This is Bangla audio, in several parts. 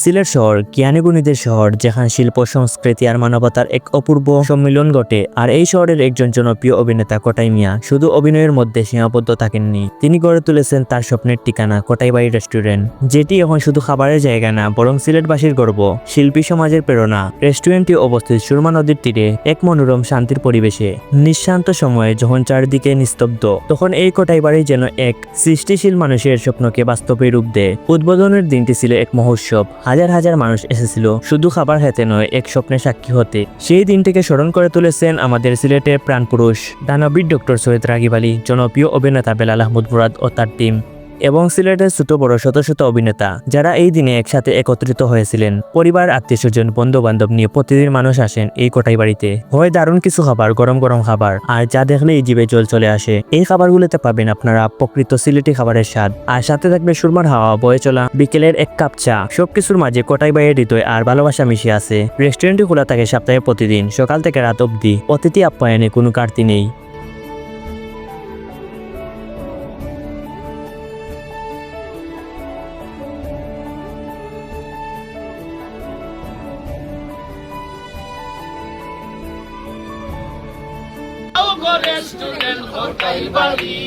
সিলেট শহর জ্ঞানীগুণীদের শহর, যেখানে শিল্প, সংস্কৃতি আর মানবতার এক অপূর্ব সম্মিলন ঘটে। আর এই শহরের একজন জনপ্রিয় অভিনেতা কোটাই মিয়া শুধু অভিনয়ের মধ্যে সীমাবদ্ধ থাকেননি। তিনি গড়ে তুলেছেন তার স্বপ্নের ঠিকানা কোটাইবাড়ি রেস্টুরেন্ট, যেটি এখন শুধু খাবারের জায়গা না, বরং সিলেটবাসীর গর্ব, শিল্পী সমাজের প্রেরণা। রেস্টুরেন্টটি অবস্থিত সুরমা নদীর তীরে, এক মনোরম, শান্তির পরিবেশে। নিঃশান্ত সময়ে যখন চারিদিকে নিস্তব্ধ, তখন এই কোটাইবাড়ি যেন এক সৃষ্টিশীল মানুষের স্বপ্নকে বাস্তবে রূপ দেয়। উদ্বোধনের দিনটি ছিল এক মহোৎসব। হাজার হাজার মানুষ এসেছিল। শুধু খাবার খেতে নয়, এক স্বপ্নের সাক্ষী হতে। সেই দিনটিকে স্মরণ করে তুলেছেন আমাদের সিলেটের প্রাণপুরুষ দানবীর ডক্টর সৈয়দ রাগিব আলী, জনপ্রিয় অভিনেতা বেলাল আহমদ মুরাদ ও তার টিম এবং সিলেটের ছোট বড় শত শত অভিনেতা, যারা এই দিনে একসাথে একত্রিত হয়েছিলেন। পরিবার, আত্মীয় স্বজন বন্ধু বান্ধব নিয়ে প্রতিদিন মানুষ আসেন এই কোটাই বাড়িতে। হয় দারুণ কিছু খাবার, গরম গরম খাবার, আর যা দেখলে এই জিভে জল চলে আসে। এই খাবারগুলোতে পাবেন আপনারা প্রকৃত সিলেটি খাবারের স্বাদ। আর সাথে থাকবে সুরমার হাওয়া, বয়ে চলা, বিকেলের এক কাপ চা। সবকিছুর মাঝে কোটাই বাইয়ের হৃদয় আর ভালোবাসা মিশে আছে। রেস্টুরেন্টটি খোলা থাকে সপ্তাহে প্রতিদিন, সকাল থেকে রাত অবধি। অতিথি আপ্যায়নে কোনো কার্তি নেই। রেস্টুরেন্ট হোটেল বাড়ি।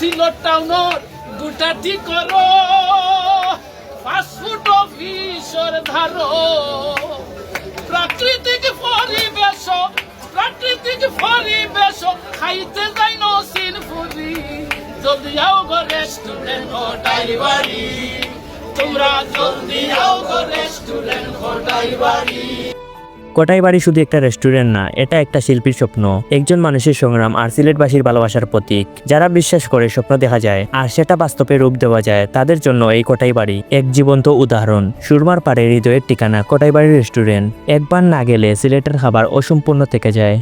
সিলট টাউনত দুটাটি করো। ফাস্টফুড অফিসর ধারো। প্রাকৃতিক পরিবেশ প্রাকৃতিক পরিবেশ খাইতে যাই নসিন ফুরি। জলদি আও গো রেস্টুরেন্ট হোটেল বাড়ি। তোমরা জলদি আও গো রেস্টুরেন্ট হোটেল বাড়ি। কোটাই বাড়ি শুধু একটা রেস্টুরেন্ট না, এটা একটা শিল্পীর স্বপ্ন। একজন মানুষের সংগ্রাম আর সিলেটবাসীর ভালোবাসার প্রতীক। যারা বিশ্বাস করে স্বপ্ন দেখা যায়, আর সেটা বাস্তবে রূপ দেওয়া যায়, তাদের জন্য এই কোটাই বাড়ি এক জীবন্ত উদাহরণ। সুরমার পাড়ে হৃদয়ের ঠিকানা কোটাই বাড়ি রেস্টুরেন্ট একবার না গেলে সিলেটের খাবার অসম্পূর্ণ থেকে যায়।